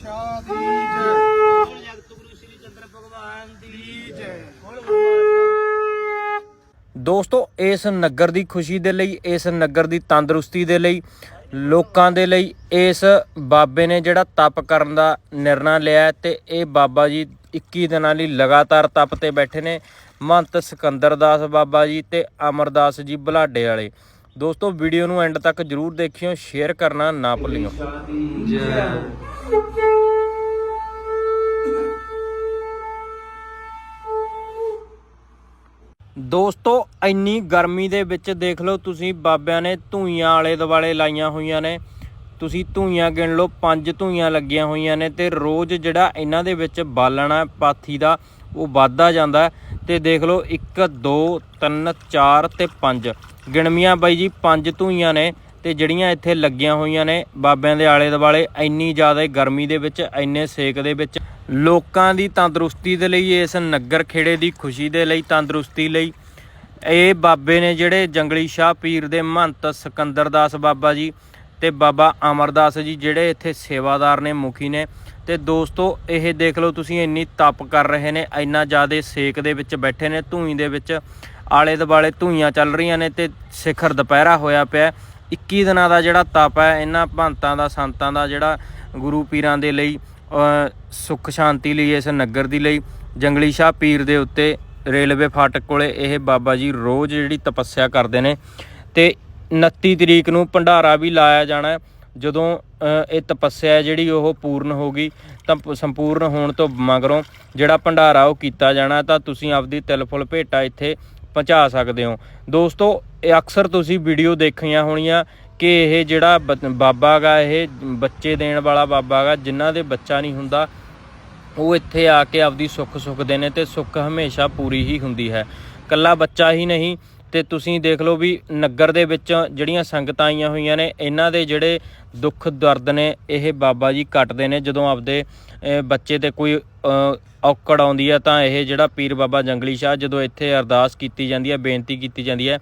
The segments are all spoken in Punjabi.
ਸ਼ਾਹ ਦੀ ਜੈ। ਬੋਲ ਜਗਤ ਗੁਰੂ ਸ੍ਰੀ ਚੰਦਰ ਭਗਵਾਨ ਦੀ ਜੈ ਦੋਸਤੋ ਇਸ ਨਗਰ ਦੀ ਖੁਸ਼ੀ ਦੇ ਲਈ ਇਸ ਨਗਰ ਦੀ ਤੰਦਰੁਸਤੀ ਦੇ ਲਈ ਲੋਕਾਂ ਦੇ ਲਈ ਇਸ ਬਾਬੇ ਨੇ ਜਿਹੜਾ ਤਪ ਕਰਨ ਦਾ ਨਿਰਣਾ ਲਿਆ ਤੇ ਇਹ ਬਾਬਾ ਜੀ 21 ਦਿਨਾਂ ਲਈ ਲਗਾਤਾਰ ਤਪ ਤੇ ਬੈਠੇ ਨੇ। ਮਹੰਤ ਸਿਕੰਦਰ ਦਾਸ ਬਾਬਾ ਜੀ ਤੇ ਅਮਰਦਾਸ ਜੀ ਬਲਾਡੇ ਵਾਲੇ। ਦੋਸਤੋ ਵੀਡੀਓ ਨੂੰ ਐਂਡ ਤੱਕ ਜਰੂਰ ਦੇਖਿਓ ਸ਼ੇਅਰ ਕਰਨਾ ਨਾ ਭੁੱਲਿਓ। ਦੋਸਤੋ, ਇੰਨੀ ਗਰਮੀ ਦੇ ਵਿੱਚ ਦੇਖ ਲਓ ਤੁਸੀਂ, ਬਾਬਿਆਂ ਨੇ ਧੂਈਆਂ ਆਲੇ ਦੁਆਲੇ ਲਾਈਆਂ ਹੋਈਆਂ ਨੇ। ਤੁਸੀਂ ਧੂਈਆਂ ਗਿਣ ਲਓ, ਪੰਜ ਧੂਈਆਂ ਲੱਗੀਆਂ ਹੋਈਆਂ ਨੇ ਤੇ ਰੋਜ਼ ਜਿਹੜਾ ਇਹਨਾਂ ਦੇ ਵਿੱਚ ਬਾਲਣਾ, ਪਾਥੀ ਦਾ, ਉਹ ਵੱਧਦਾ ਜਾਂਦਾ ਹੈ। ਤੇ ਦੇਖ ਲਓ 1 2 3 4 ਤੇ 5 ਗਿਣਵੀਆਂ ਬਾਈ ਜੀ, ਪੰਜ ਧੂਈਆਂ ਨੇ। ਤੇ ਜਿਹੜੀਆਂ ਇੱਥੇ ਲੱਗੀਆਂ ਹੋਈਆਂ ਨੇ ਬਾਬਿਆਂ ਦੇ ਆਲੇ ਦੁਆਲੇ, ਇੰਨੀ ਜ਼ਿਆਦਾ ਗਰਮੀ ਦੇ ਵਿੱਚ, ਇੰਨੇ ਸੇਕ ਦੇ ਵਿੱਚ, ਲੋਕਾਂ ਦੀ ਤੰਦਰੁਸਤੀ ਦੇ ਲਈ, ਇਸ ਨਗਰ ਖੇੜੇ ਦੀ ਖੁਸ਼ੀ ਦੇ ਲਈ, ਤੰਦਰੁਸਤੀ ਲਈ। ਇਹ ਬਾਬੇ ਨੇ ਜਿਹੜੇ ਜੰਗਲੀ ਸ਼ਾਹ ਪੀਰ ਦੇ ਮਹੰਤ ਸਿਕੰਦਰ ਦਾਸ ਬਾਬਾ ਜੀ ਤੇ ਬਾਬਾ ਅਮਰਦਾਸ ਜੀ, ਜਿਹੜੇ ਇੱਥੇ ਸੇਵਾਦਾਰ ਨੇ, ਮੁਖੀ ਨੇ। ਤੇ ਦੋਸਤੋ, ਇਹ ਦੇਖ ਲਓ ਤੁਸੀਂ, ਇੰਨੀ ਤਪ ਕਰ ਰਹੇ ਨੇ, ਇੰਨਾ ਜ਼ਿਆਦਾ ਸੇਕ ਦੇ ਵਿੱਚ ਬੈਠੇ ਨੇ, ਧੂਈ ਦੇ ਵਿੱਚ, ਆਲੇ ਦੁਆਲੇ ਧੂਈਆਂ ਚੱਲ ਰਹੀਆਂ ਨੇ ਤੇ ਸਿਖਰ ਦੁਪਹਿਰਾ ਹੋਇਆ ਪਿਆ। 21 ਦਿਨਾਂ ਦਾ ਜਿਹੜਾ ਤਪ ਹੈ, ਇਹਨਾਂ ਭੰਤਾਂ ਦਾ, ਸੰਤਾਂ ਦਾ ਜਿਹੜਾ ਗੁਰੂ ਪੀਰਾਂ ਦੇ ਲਈ ਸੁੱਖ ਸ਼ਾਂਤੀ ਲਈ, ਇਸ ਨਗਰ ਦੀ ਲਈ, ਜੰਗਲੀ ਸ਼ਾਹ ਪੀਰ ਦੇ ਉੱਤੇ ਰੇਲਵੇ ਫਾਟਕ ਕੋਲੇ ਇਹ ਬਾਬਾ ਜੀ ਰੋਜ਼ ਜਿਹੜੀ ਤਪੱਸਿਆ ਕਰਦੇ ਨੇ ਤੇ 29 ਤਰੀਕ ਨੂੰ ਭੰਡਾਰਾ ਵੀ ਲਾਇਆ ਜਾਣਾ ਜਦੋਂ ਇਹ ਤਪੱਸਿਆ ਜਿਹੜੀ ਉਹ ਪੂਰਨ ਹੋ ਗਈ ਤਾਂ ਸੰਪੂਰਨ ਹੋਣ ਤੋਂ ਮਗਰੋਂ ਜਿਹੜਾ ਭੰਡਾਰਾ ਉਹ ਕੀਤਾ ਜਾਣਾ ਤਾਂ ਤੁਸੀਂ ਆਪਦੀ ਤਿਲ ਫੁੱਲ ਭੇਟਾ ਇੱਥੇ ਪਹੁੰਚਾ ਸਕਦੇ ਹੋ। ਦੋਸਤੋ, ਇਹ ਅਕਸਰ ਤੁਸੀਂ ਵੀਡੀਓ ਦੇਖੀਆਂ ਹੋਣੀਆਂ ਕਿ ਇਹ ਜਿਹੜਾ ਬ- ਬਾਬਾ ਗਾ, ਇਹ ਬੱਚੇ ਦੇਣ ਵਾਲਾ ਬਾਬਾ ਗਾ, ਜਿਨ੍ਹਾਂ ਦੇ ਬੱਚਾ ਨਹੀਂ ਹੁੰਦਾ, ਉਹ ਇੱਥੇ ਆ ਕੇ ਆਪਦੀ ਸੁੱਖ ਸੁੱਖਦੇ ਨੇ ਤੇ ਸੁੱਖ ਹਮੇਸ਼ਾ ਪੂਰੀ ਹੀ ਹੁੰਦੀ ਹੈ। ਕੱਲਾ ਬੱਚਾ ਹੀ ਨਹੀਂ ਤੇ ਤੁਸੀਂ ਦੇਖ ਲਓ ਵੀ ਨਗਰ ਦੇ ਵਿੱਚ ਜਿਹੜੀਆਂ ਸੰਗਤਾਂ ਆਈਆਂ ਹੋਈਆਂ ਨੇ, ਇਹਨਾਂ ਦੇ ਜਿਹੜੇ ਦੁੱਖ ਦਰਦ ਨੇ, ਇਹ ਬਾਬਾ ਜੀ ਕੱਟਦੇ ਨੇ ਜਦੋਂ ਆਪਦੇ ਬੱਚੇ ਤੇ ਕੋਈ ਔਕੜ ਆਉਂਦੀ ਹੈ ਤਾਂ ਇਹ ਜਿਹੜਾ ਪੀਰ ਬਾਬਾ ਜੰਗਲੀ ਸ਼ਾਹ ਜਦੋਂ ਇੱਥੇ ਅਰਦਾਸ ਕੀਤੀ ਜਾਂਦੀ ਹੈ ਬੇਨਤੀ ਕੀਤੀ ਜਾਂਦੀ ਹੈ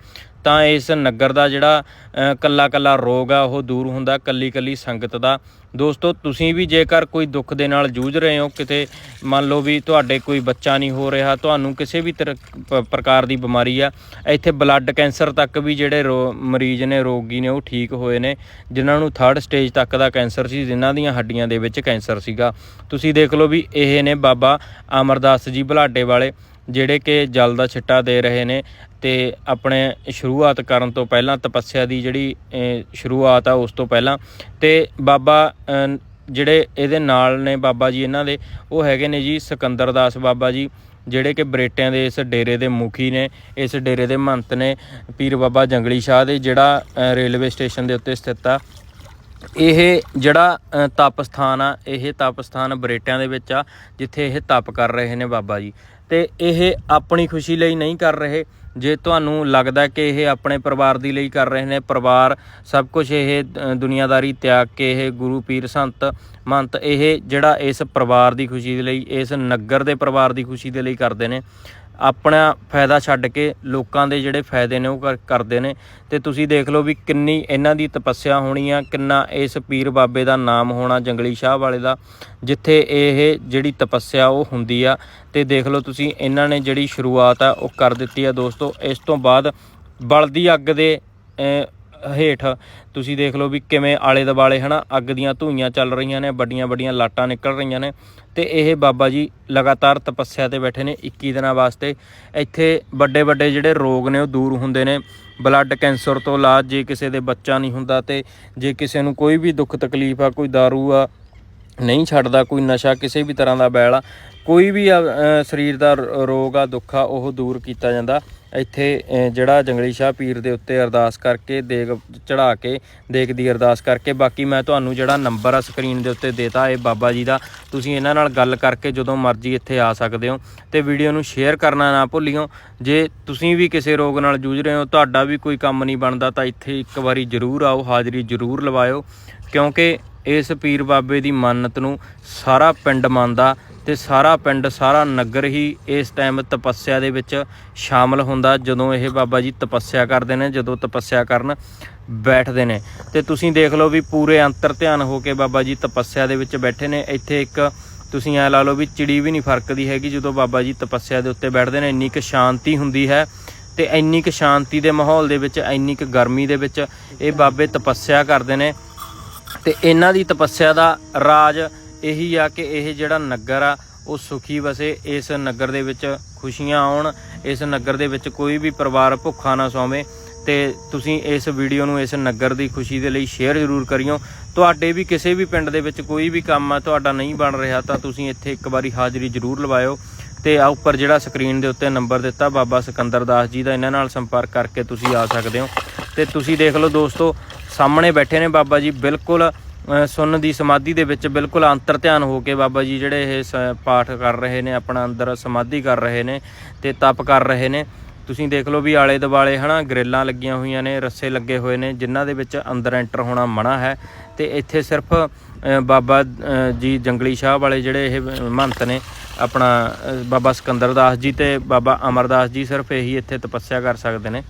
ਤਾਂ ਇਸ ਨਗਰ ਦਾ ਜਿਹੜਾ ਅ, ਕੱਲਾ ਕੱਲਾ ਰੋਗ ਆ ਉਹ ਦੂਰ ਹੁੰਦਾ ਕੱਲੀ ਕੱਲੀ ਸੰਗਤ ਦਾ। ਦੋਸਤੋ ਤੁਸੀਂ ਵੀ ਜੇਕਰ ਕੋਈ ਦੁੱਖ ਦੇ ਨਾਲ ਜੂਝ ਰਹੇ ਹੋ ਕਿਤੇ ਮੰਨ ਲਓ ਵੀ ਤੁਹਾਡੇ ਕੋਈ ਬੱਚਾ ਨਹੀਂ ਹੋ ਰਿਹਾ ਤੁਹਾਨੂੰ ਕਿਸੇ ਵੀ ਤਰ੍ਹਾਂ ਪ- ਪ੍ਰਕਾਰ ਦੀ ਬਿਮਾਰੀ ਆ ਇੱਥੇ ਬਲੱਡ ਕੈਂਸਰ ਤੱਕ ਵੀ ਜਿਹੜੇ ਰੋ- ਮਰੀਜ਼ ਨੇ ਰੋਗੀ ਨੇ ਉਹ ਠੀਕ ਹੋਏ ਨੇ ਜਿਨ੍ਹਾਂ ਨੂੰ ਥਰਡ ਸਟੇਜ ਤੱਕ ਦਾ ਕੈਂਸਰ ਸੀ ਜਿਨ੍ਹਾਂ ਦੀਆਂ ਹੱਡੀਆਂ ਦੇ ਵਿੱਚ ਕੈਂਸਰ ਸੀਗਾ। ਤੁਸੀਂ ਦੇਖ ਲਓ ਵੀ ਇਹ ਨੇ ਬਾਬਾ ਅਮਰਦਾਸ ਜੀ ਬਲਾਡੇ ਵਾਲੇ ਜਿਹੜੇ ਕਿ ਜਲ ਦਾ ਛਿੱਟਾ ਦੇ ਰਹੇ ਨੇ ਤੇ ਆਪਣੇ ਸ਼ੁਰੂਆਤ ਕਰਨ ਤੋਂ ਪਹਿਲਾਂ ਤਪੱਸਿਆ ਦੀ ਜਿਹੜੀ ਸ਼ੁਰੂਆਤ ਆ ਉਸ ਤੋਂ ਪਹਿਲਾਂ ਤੇ ਬਾਬਾ ਜਿਹੜੇ ਇਹਦੇ ਨਾਲ ਨੇ ਬਾਬਾ ਜੀ ਇਹਨਾਂ ਦੇ ਉਹ ਹੈਗੇ ਨੇ ਜੀ ਸਿਕੰਦਰ ਦਾਸ ਬਾਬਾ ਜੀ ਜਿਹੜੇ ਕਿ ਬਰੇਟਿਆਂ ਦੇ ਇਸ ਡੇਰੇ ਦੇ ਮੁਖੀ ਨੇ ਇਸ ਡੇਰੇ ਦੇ ਮਹੰਤ ਨੇ ਪੀਰ ਬਾਬਾ ਜੰਗਲੀ ਸ਼ਾਹ ਦੇ ਜਿਹੜਾ ਰੇਲਵੇ ਸਟੇਸ਼ਨ ਦੇ ਉੱਤੇ ਸਥਿਤ ਆ। ਇਹ ਜਿਹੜਾ ਅ, ਤਪ ਸਥਾਨ ਆ ਇਹ ਤਪ ਸਥਾਨ ਬਰੇਟਿਆਂ ਦੇ ਵਿੱਚ ਆ ਜਿੱਥੇ ਇਹ ਤਪ ਕਰ ਰਹੇ ਨੇ ਬਾਬਾ ਜੀ। ਤੇ ਇਹ ਆਪਣੀ ਖੁਸ਼ੀ ਲਈ ਨਹੀਂ ਕਰ ਰਹੇ। ਜੇ ਤੁਹਾਨੂੰ ਲੱਗਦਾ ਕਿ ਇਹ ਆਪਣੇ ਪਰਿਵਾਰ ਦੀ ਲਈ ਕਰ ਰਹੇ ਨੇ, ਪਰਿਵਾਰ ਸਭ ਕੁਝ ਇਹ ਦੁਨੀਆਦਾਰੀ ਤਿਆਗ ਕੇ ਇਹ ਗੁਰੂ ਪੀਰ ਸੰਤ ਮੰਤ ਇਹ ਜਿਹੜਾ ਇਸ ਪਰਿਵਾਰ ਦੀ ਖੁਸ਼ੀ ਦੇ ਲਈ, ਇਸ ਨਗਰ ਦੇ ਪਰਿਵਾਰ ਦੀ ਖੁਸ਼ੀ ਦੇ ਲਈ ਕਰਦੇ ਨੇ। ਆਪਣਾ ਫਾਇਦਾ ਛੱਡ ਕੇ ਲੋਕਾਂ ਦੇ ਜਿਹੜੇ ਫਾਇਦੇ ਨੇ ਉਹ ਕਰ- ਕਰਦੇ ਨੇ। ਤੇ ਤੁਸੀਂ ਦੇਖ ਲਓ ਵੀ ਕਿੰਨੀ ਇਹਨਾਂ ਦੀ ਤਪੱਸਿਆ ਹੋਣੀ ਆ, ਕਿੰਨਾ ਇਸ ਪੀਰ ਬਾਬੇ ਦਾ ਨਾਮ ਹੋਣਾ, ਜੰਗਲੀ ਸ਼ਾਹ ਵਾਲੇ ਦਾ, ਜਿੱਥੇ ਇਹ ਜਿਹੜੀ ਤਪੱਸਿਆ ਉਹ ਹੁੰਦੀ ਆ। ਤੇ ਦੇਖ ਲਓ ਤੁਸੀਂ ਇਹਨਾਂ ਨੇ ਜਿਹੜੀ ਸ਼ੁਰੂਆਤ ਆ, ਉਹ ਕਰ ਦਿੱਤੀ ਆ ਦੋਸਤੋ। ਇਸ ਤੋਂ ਬਾਅਦ ਬਲਦੀ ਅੱਗ ਦੇ ਹੇਠ ਤੁਸੀਂ ਦੇਖ ਲਓ ਵੀ ਕਿਵੇਂ ਆਲੇ ਦੁਆਲੇ ਹਨਾ ਅੱਗ ਦੀਆਂ ਧੂਈਆਂ ਚੱਲ ਰਹੀਆਂ ਨੇ, ਵੱਡੀਆਂ ਵੱਡੀਆਂ ਲਾਟਾਂ ਨਿਕਲ ਰਹੀਆਂ ਨੇ ਤੇ ਇਹ ਬਾਬਾ ਜੀ ਲਗਾਤਾਰ ਤਪੱਸਿਆ ਤੇ ਬੈਠੇ ਨੇ 21 ਦਿਨਾਂ ਵਾਸਤੇ। ਇੱਥੇ ਵੱਡੇ ਵੱਡੇ ਜਿਹੜੇ ਰੋਗ ਨੇ ਉਹ ਦੂਰ ਹੁੰਦੇ ਨੇ। ਬਲੱਡ ਕੈਂਸਰ ਤੋਂ ਇਲਾਜ ਜੇ ਕਿਸੇ ਦੇ ਬੱਚਾ ਨਹੀਂ ਹੁੰਦਾ ਤੇ ਜੇ ਕਿਸੇ ਨੂੰ ਕੋਈ ਵੀ ਦੁੱਖ ਤਕਲੀਫ ਆ, ਕੋਈ दारू ਆ, ਨਹੀਂ ਛੱਡਦਾ, ਕੋਈ ਨਸ਼ਾ, ਕਿਸੇ ਵੀ ਤਰ੍ਹਾਂ ਦਾ ਬੈਲ ਆ ਕੋਈ ਵੀ ਸਰੀਰ ਦਾ ਰ- ਰੋਗ ਆ, ਦੁੱਖ ਆ, ਉਹ ਦੂਰ ਕੀਤਾ ਜਾਂਦਾ। ਇੱਥੇ ਜਿਹੜਾ ਜੰਗਲੀ ਸ਼ਾਹ ਪੀਰ ਦੇ ਉੱਤੇ ਅਰਦਾਸ ਕਰਕੇ ਦੇਗ ਚੜਾ ਕੇ ਦੇਗ ਦੀ ਅਰਦਾਸ ਕਰਕੇ, ਬਾਕੀ ਮੈਂ ਤੁਹਾਨੂੰ ਜਿਹੜਾ ਨੰਬਰ ਆ ਸਕਰੀਨ ਦੇ ਉੱਤੇ ਦੇਤਾ, ਇਹ ਬਾਬਾ ਜੀ ਦਾ। ਤੁਸੀਂ ਇਹਨਾਂ ਨਾਲ ਗੱਲ ਕਰਕੇ ਜਦੋਂ ਮਰਜ਼ੀ ਇੱਥੇ ਆ ਸਕਦੇ ਹੋ। ਤੇ ਵੀਡੀਓ ਨੂੰ ਸ਼ੇਅਰ ਕਰਨਾ ਨਾ ਭੁੱਲਿਓ। ਜੇ ਤੁਸੀਂ ਵੀ ਕਿਸੇ ਰੋਗ ਨਾਲ ਜੂਝ ਰਹੇ ਹੋ, ਤੁਹਾਡਾ ਵੀ ਕੋਈ ਕੰਮ ਨਹੀਂ ਬਣਦਾ, ਤਾਂ ਇੱਥੇ ਇੱਕ ਵਾਰੀ ਜ਼ਰੂਰ ਆਓ, ਹਾਜ਼ਰੀ ਜ਼ਰੂਰ ਲਵਾਇਓ। ਕਿਉਂਕਿ ਇਸ ਪੀਰ ਬਾਬੇ ਦੀ ਮੰਨਤ ਨੂੰ ਸਾਰਾ ਪਿੰਡ ਮੰਨਦਾ ਤੇ ਸਾਰਾ ਪਿੰਡ, ਸਾਰਾ ਨਗਰ ਹੀ ਇਸ ਟਾਈਮ ਤਪੱਸਿਆ ਦੇ ਵਿੱਚ ਸ਼ਾਮਲ ਹੁੰਦਾ, ਜਦੋਂ ਇਹ ਬਾਬਾ ਜੀ ਤਪੱਸਿਆ ਕਰਦੇ ਨੇ, ਜਦੋਂ ਤਪੱਸਿਆ ਕਰਨ ਬੈਠਦੇ ਨੇ। ਤੇ ਤੁਸੀਂ ਦੇਖ ਲਓ ਵੀ ਪੂਰੇ ਅੰਤਰ ਧਿਆਨ ਹੋ ਕੇ ਬਾਬਾ ਜੀ ਤਪੱਸਿਆ ਦੇ ਵਿੱਚ ਬੈਠੇ ਨੇ। ਇੱਥੇ ਇੱਕ ਤੁਸੀਂ ਐ ਲਾ ਲਓ ਵੀ ਚਿੜੀ ਵੀ ਨਹੀਂ ਫਰਕਦੀ ਹੈਗੀ, ਜਦੋਂ ਬਾਬਾ ਜੀ ਤਪੱਸਿਆ ਦੇ ਉੱਤੇ ਬੈਠਦੇ ਨੇ, ਇੰਨੀ ਕੁ ਸ਼ਾਂਤੀ ਹੁੰਦੀ ਹੈ ਤੇ ਇੰਨੀ ਕੁ ਸ਼ਾਂਤੀ ਦੇ ਮਾਹੌਲ ਦੇ ਵਿੱਚ, ਇੰਨੀ ਕੁ ਗਰਮੀ ਦੇ ਵਿੱਚ ਇਹ ਬਾਬੇ ਤਪੱਸਿਆ ਕਰਦੇ ਨੇ। ਤੇ ਇਹਨਾਂ ਦੀ ਤਪੱਸਿਆ ਦਾ ਰਾਜ ਇਹੀ ਆ ਕਿ ਇਹ ਜਿਹੜਾ ਨਗਰ ਆ, ਉਹ ਸੁਖੀ ਵਸੇ, ਇਸ ਨਗਰ ਦੇ ਵਿੱਚ ਖੁਸ਼ੀਆਂ ਆਉਣ, ਇਸ ਨਗਰ ਦੇ ਵਿੱਚ ਕੋਈ ਵੀ ਪਰਿਵਾਰ ਭੁੱਖਾ ਨਾ ਸੌਵੇ ਤੇ ਤੁਸੀਂ ਇਸ ਵੀਡੀਓ ਨੂੰ ਇਸ ਨਗਰ ਦੀ ਖੁਸ਼ੀ ਦੇ ਲਈ ਸ਼ੇਅਰ ਜ਼ਰੂਰ ਕਰਿਓ। ਤੁਹਾਡੇ ਵੀ ਕਿਸੇ ਵੀ ਪਿੰਡ ਦੇ ਵਿੱਚ ਕੋਈ ਵੀ ਕੰਮ ਆ, ਤੁਹਾਡਾ ਨਹੀਂ ਬਣ ਰਿਹਾ ਤਾਂ ਤੁਸੀਂ ਇੱਥੇ ਇੱਕ ਵਾਰੀ ਹਾਜ਼ਰੀ ਜ਼ਰੂਰ ਲਵਾਇਓ। ਤੇ ਆ ਉੱਪਰ ਜਿਹੜਾ ਸਕਰੀਨ ਦੇ ਉੱਤੇ ਨੰਬਰ ਦਿੱਤਾ ਬਾਬਾ ਸਿਕੰਦਰ ਦਾਸ ਜੀ ਦਾ, ਇਹਨਾਂ ਨਾਲ ਸੰਪਰਕ ਕਰਕੇ ਤੁਸੀਂ ਆ ਸਕਦੇ ਹੋ। ਤੇ ਤੁਸੀਂ ਦੇਖ ਲਓ ਦੋਸਤੋ, ਸਾਹਮਣੇ ਬੈਠੇ ਨੇ ਬਾਬਾ ਜੀ, ਬਿਲਕੁਲ ਸੁੰਨ ਦੀ ਸਮਾਧੀ ਦੇ ਵਿੱਚ ਬਿਲਕੁਲ ਅੰਤਰ ਧਿਆਨ ਹੋ ਕੇ ਬਾਬਾ ਜੀ ਜਿਹੜੇ ਇਹ ਸ- ਪਾਠ ਕਰ ਰਹੇ ਨੇ, ਆਪਣਾ ਅੰਦਰ ਸਮਾਧੀ ਕਰ ਰਹੇ ਨੇ ਤੇ ਤਪ ਕਰ ਰਹੇ ਨੇ। ਤੁਸੀਂ ਦੇਖ ਲਓ ਵੀ ਆਲੇ ਦੁਆਲੇ ਹਨਾ ਗ੍ਰਿਲਾਂ ਲੱਗੀਆਂ ਹੋਈਆਂ ਨੇ, ਰੱਸੇ ਲੱਗੇ ਹੋਏ ਨੇ, ਜਿਨ੍ਹਾਂ ਦੇ ਵਿੱਚ ਅੰਦਰ ਐਂਟਰ ਹੋਣਾ ਮਨਾ ਹੈ। ਤੇ ਇੱਥੇ ਸਿਰਫ ਬਾਬਾ ਜੀ ਜੰਗਲੀ ਸ਼ਾਹ ਵਾਲੇ ਜਿਹੜੇ ਇਹ ਮਹੰਤ ਨੇ, ਆਪਣਾ ਬਾਬਾ ਸਿਕੰਦਰ ਦਾਸ ਜੀ ਤੇ ਬਾਬਾ ਅਮਰਦਾਸ ਜੀ ਸਿਰਫ ਇਹੀ ਇੱਥੇ ਤਪੱਸਿਆ ਕਰ ਸਕਦੇ ਨੇ।